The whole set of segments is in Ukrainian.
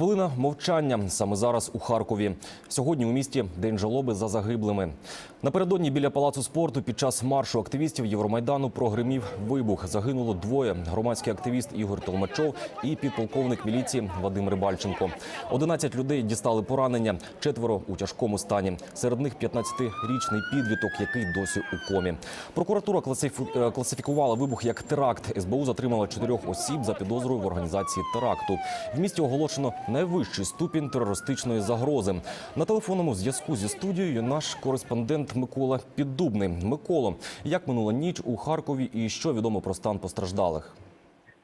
Хвилина мовчання саме зараз у Харкові. Сьогодні у місті день жалоби за загиблими. Напередодні біля палацу спорту під час маршу активістів Євромайдану прогримів вибух. Загинуло двоє: громадський активіст Ігор Толмачов і підполковник міліції Вадим Рибальченко. 11 людей дістали поранення, четверо у тяжкому стані. Серед них 15-річний підліток, який досі у комі. Прокуратура е, класифікувала вибух як теракт. СБУ затримала чотирьох осіб за підозрою в організації теракту. В місті оголошено найвищий ступінь терористичної загрози. На телефонному зв'язку зі студією наш кореспондент Микола Піддубний. Миколо, як минула ніч у Харкові і що відомо про стан постраждалих?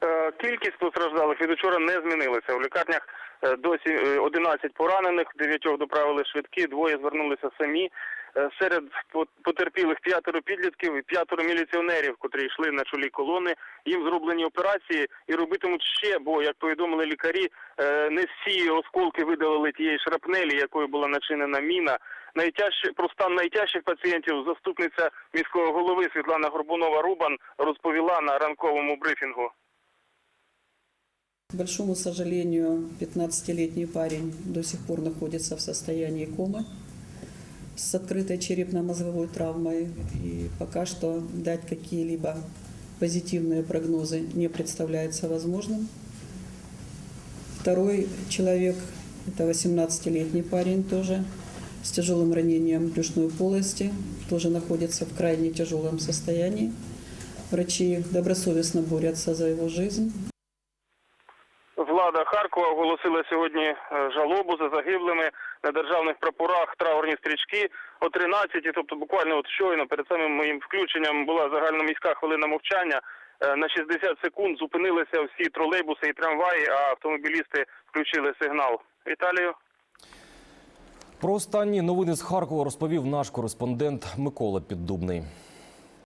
Е, Кількість постраждалих від учора не змінилася. У лікарнях е, досі е, 11 поранених, дев'ятьох доправили швидкі, двоє звернулися самі. Е, Серед потерпілих п'ятеро підлітків і п'ятеро міліціонерів, котрі йшли на чолі колони. Їм зроблені операції і робитимуть ще, бо як повідомили лікарі, е, не всі осколки видалили тієї шрапнелі, якою була начинена міна. Найтяжче про стан найтяжчих пацієнтів заступниця міського голови Світлана Горбунова Рубан розповіла на ранковому брифінгу. К большому сожалению, 15-летний парень до сих пор находится в состоянии комы с открытой черепно-мозговой травмой. И пока что дать какие-либо позитивные прогнозы не представляется возможным. Второй человек, это 18-летний парень тоже с тяжелым ранением брюшной полости, тоже находится в крайне тяжелом состоянии. Врачи добросовестно борются за его жизнь. Влада Харкова оголосила сьогодні е, жалобу за загиблими на державних прапорах траурні стрічки о 13 тобто буквально от щойно перед самим моїм включенням була загальноміська хвилина мовчання. Е, На 60 секунд зупинилися всі тролейбуси і трамваї, а автомобілісти включили сигнал. Віталію. Про останні новини з Харкова розповів наш кореспондент Микола Піддубний.